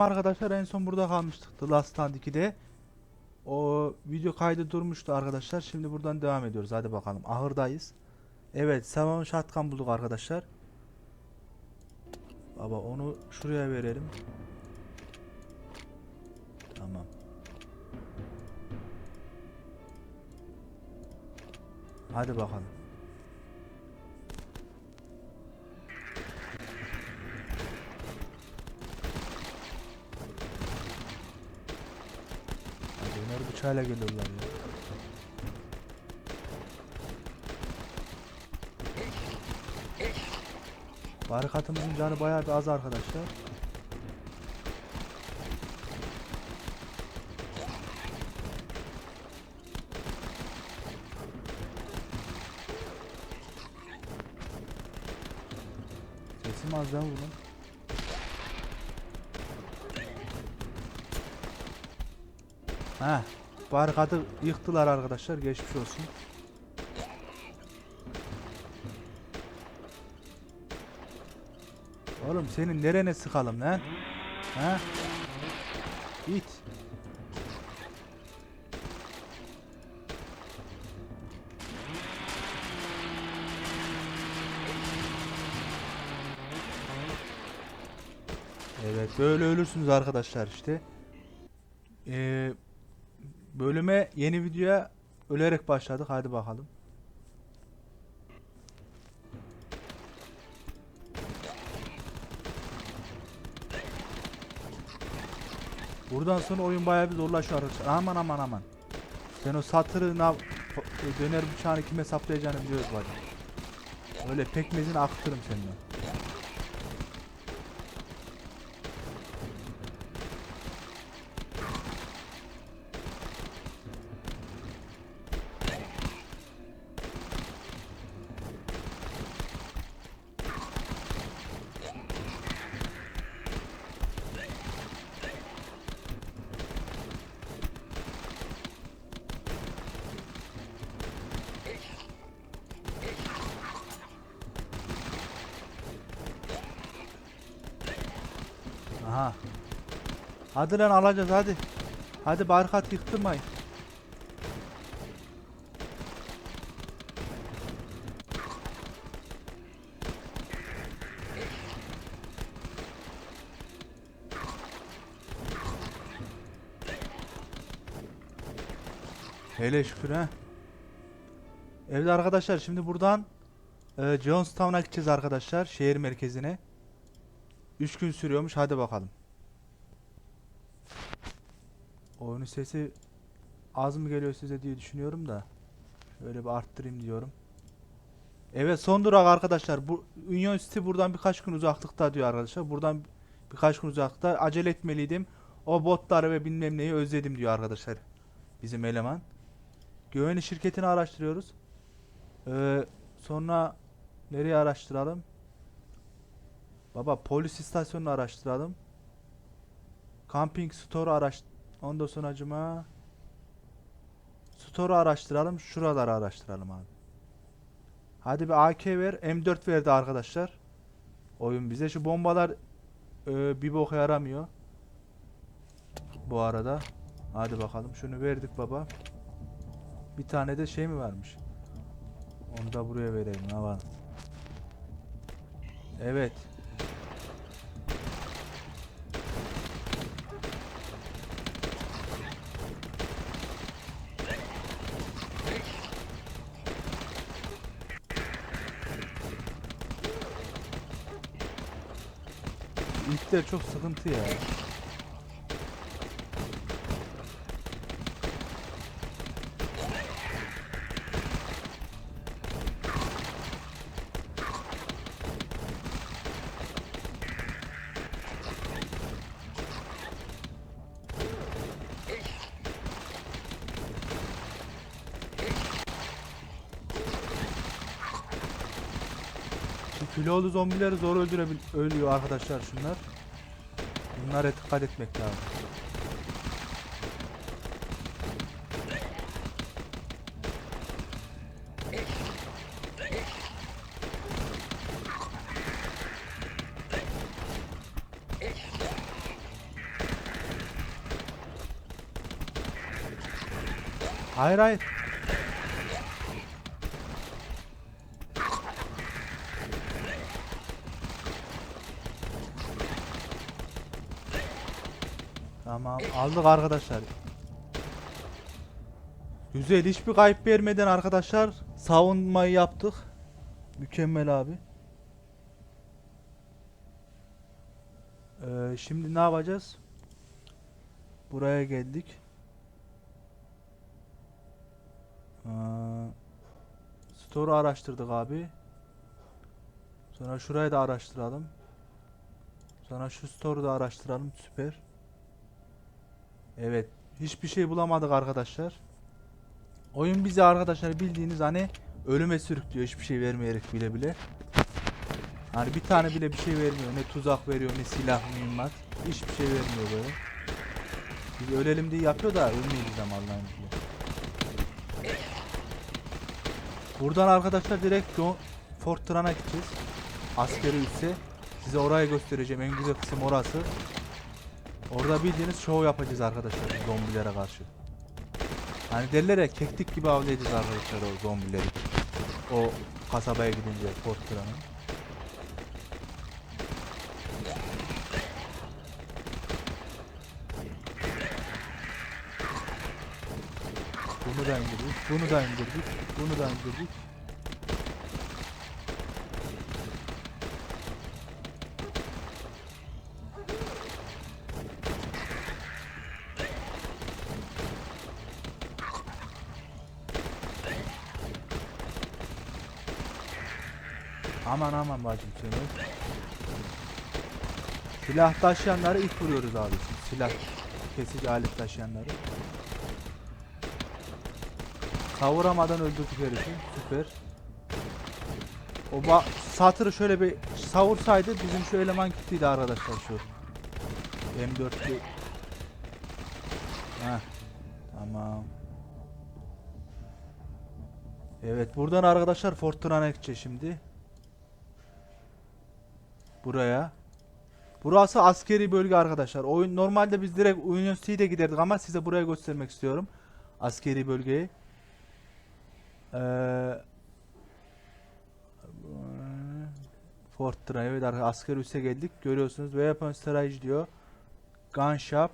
Arkadaşlar en son burada kalmıştık The Last Stand 2'de. O video kaydı durmuştu arkadaşlar. Şimdi buradan devam ediyoruz. Hadi bakalım. Ahırdayız. Evet, Savon Shotgun bulduk arkadaşlar. Baba onu şuraya verelim. Tamam. Hadi bakalım. Döner bıçağıyla geliyorlar ya. Barikatımızın canı bayağı bir az arkadaşlar. Sesim az lan bunun. Ha, barikatı yıktılar arkadaşlar. Geçmiş olsun. Oğlum senin nerene sıkalım lan? Ha? İt. Evet böyle ölürsünüz arkadaşlar işte. Bölüme yeni videoya ölerek başladık. Hadi bakalım. Buradan sonra oyun bayağı bir zorlaşıyor arkadaşlar. Aman aman aman. Sen o satırı na döner bıçağını kime saplayacağını biliyoruz bacım. Öyle pekmezini akıtırım seninle. Aha. Hadi lan alacağız hadi. Hadi barikat yıktırmayın. Hele şükür ha. Evet arkadaşlar şimdi buradan e, Jonestown'a gideceğiz arkadaşlar. Şehir merkezine. 3 gün sürüyormuş. Hadi bakalım. Oyunun sesi az mı geliyor size diye düşünüyorum da. Şöyle bir arttırayım diyorum. Evet son durak arkadaşlar. Bu Union City buradan birkaç gün uzaklıkta diyor arkadaşlar. Buradan birkaç gün uzaklıkta. Acele etmeliydim. O botları ve bilmem neyi özledim diyor arkadaşlar. Bizim eleman. Güvenli şirketini araştırıyoruz. Ee, sonra nereye araştıralım? Baba polis istasyonunu araştıralım. Camping store araş Ondan sonra acıma Store'u araştıralım. Şuraları araştıralım abi. Hadi bir AK ver. M4 verdi arkadaşlar. Oyun bize şu bombalar e, bir boka yaramıyor. Bu arada. Hadi bakalım. Şunu verdik baba. Bir tane de şey mi varmış? Onu da buraya verelim. Ne? Evet. İlkler çok sıkıntı ya. Şu kilolu zombileri zor öldürebil ölüyor arkadaşlar şunlar. Bunlara dikkat etmek lazım. Hayır hayır. Aldık arkadaşlar. Güzel hiçbir kayıp vermeden arkadaşlar savunmayı yaptık. Mükemmel abi. Ee, şimdi ne yapacağız? Buraya geldik. Aa, Store'u araştırdık abi. Sonra şurayı da araştıralım. Sonra şu store'u da araştıralım. Süper. Evet. Hiçbir şey bulamadık arkadaşlar. Oyun bizi arkadaşlar bildiğiniz hani ölüme sürüklüyor hiçbir şey vermeyerek bile bile. Hani bir tane bile bir şey vermiyor. Ne tuzak veriyor ne silah mühimmat. Hiçbir şey vermiyor böyle. Biz ölelim diye yapıyor da ölmeyiz ama Allah'ın izniyle. Buradan arkadaşlar direkt John Fortran'a gideceğiz. Askeri üsse. Size orayı göstereceğim. En güzel kısım orası. Orada bildiğiniz show yapacağız arkadaşlar zombilere karşı. Hani derler ya keklik gibi avlayacağız arkadaşlar o zombileri. O kasabaya gidince Fortran'a. Bunu da indirdik, bunu da indirdik, bunu da indirdik. Aman aman bacım seni. Silah taşıyanları ilk vuruyoruz abi. Silah kesici alet taşıyanları. Savuramadan öldürdük herifi. Süper. O ba satırı şöyle bir savursaydı bizim şu eleman gittiydi arkadaşlar şu. M4'lü. Heh. Tamam. Evet buradan arkadaşlar Fortran'a gideceğiz şimdi. Buraya. Burası askeri bölge arkadaşlar. Oyun normalde biz direkt Union City'de giderdik ama size buraya göstermek istiyorum. Askeri bölgeyi. Ee, Fortran evet arkadaşlar asker üsse geldik. Görüyorsunuz Weapon Storage diyor. Gun Shop.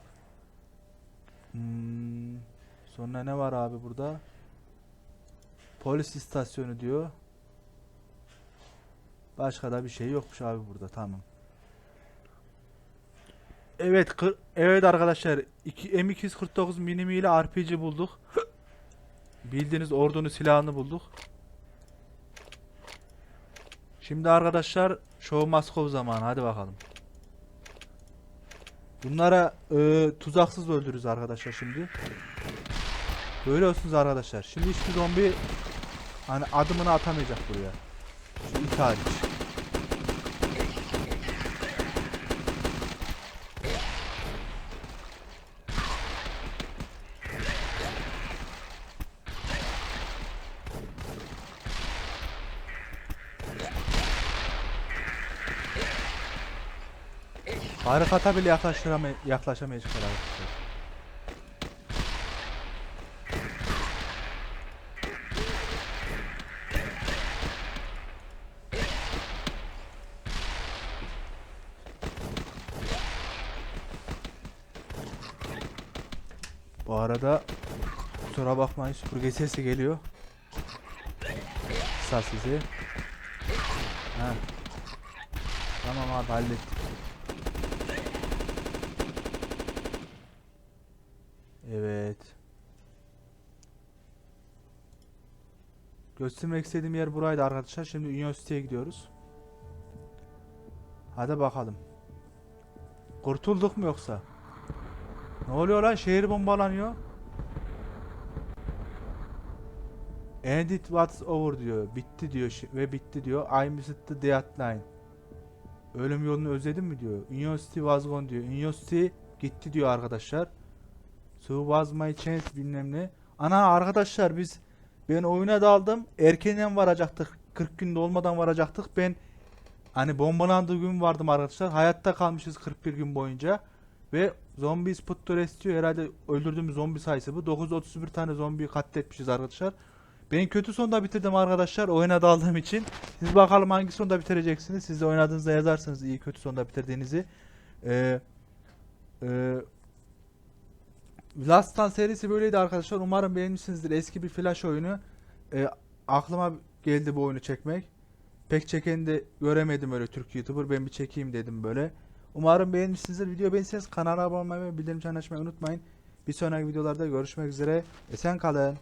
Hmm, sonra ne var abi burada? Polis istasyonu diyor. Başka da bir şey yokmuş abi burada. Tamam. Evet, evet arkadaşlar. iki- M249 minimi ile RPG bulduk. Bildiğiniz ordunun silahını bulduk. Şimdi arkadaşlar Show Maskov zamanı. Hadi bakalım. Bunlara e, tuzaksız öldürürüz arkadaşlar şimdi. Görüyorsunuz arkadaşlar. Şimdi hiçbir zombi hani adımını atamayacak buraya. Şu it hariç. Barikata bile yaklaştıramay yaklaşamayacaklar arkadaşlar. Bu arada kusura bakmayın süpürge sesi geliyor. Kısa sizi. Ha. Tamam abi hallettik. Evet. Göstermek istediğim yer buraydı arkadaşlar. Şimdi üniversiteye gidiyoruz. Hadi bakalım. Kurtulduk mu yoksa? Ne oluyor lan? Şehir bombalanıyor. And it was over diyor. Bitti diyor ve bitti diyor. I missed the deadline. Ölüm yolunu özledin mi diyor. University was gone diyor. University gitti diyor arkadaşlar. So was my chance bilmem ne. Ana arkadaşlar biz ben oyuna daldım. Erkenden varacaktık. 40 günde olmadan varacaktık. Ben hani bombalandığı gün vardım arkadaşlar. Hayatta kalmışız 41 gün boyunca. Ve to rest diyor. Herhalde öldürdüğümüz zombi sayısı bu. 931 tane zombiyi katletmişiz arkadaşlar. Ben kötü sonda bitirdim arkadaşlar oyuna daldığım için. Siz bakalım hangi sonda bitireceksiniz. Siz de oynadığınızda yazarsınız iyi kötü sonda bitirdiğinizi. Ee, e, Last Stand serisi böyleydi arkadaşlar. Umarım beğenmişsinizdir. Eski bir flash oyunu. Ee, aklıma geldi bu oyunu çekmek. Pek çekeni de göremedim öyle Türk YouTuber. Ben bir çekeyim dedim böyle. Umarım beğenmişsinizdir. Video beğenirseniz kanala abone olmayı ve bildirim çanını açmayı unutmayın. Bir sonraki videolarda görüşmek üzere. Esen kalın.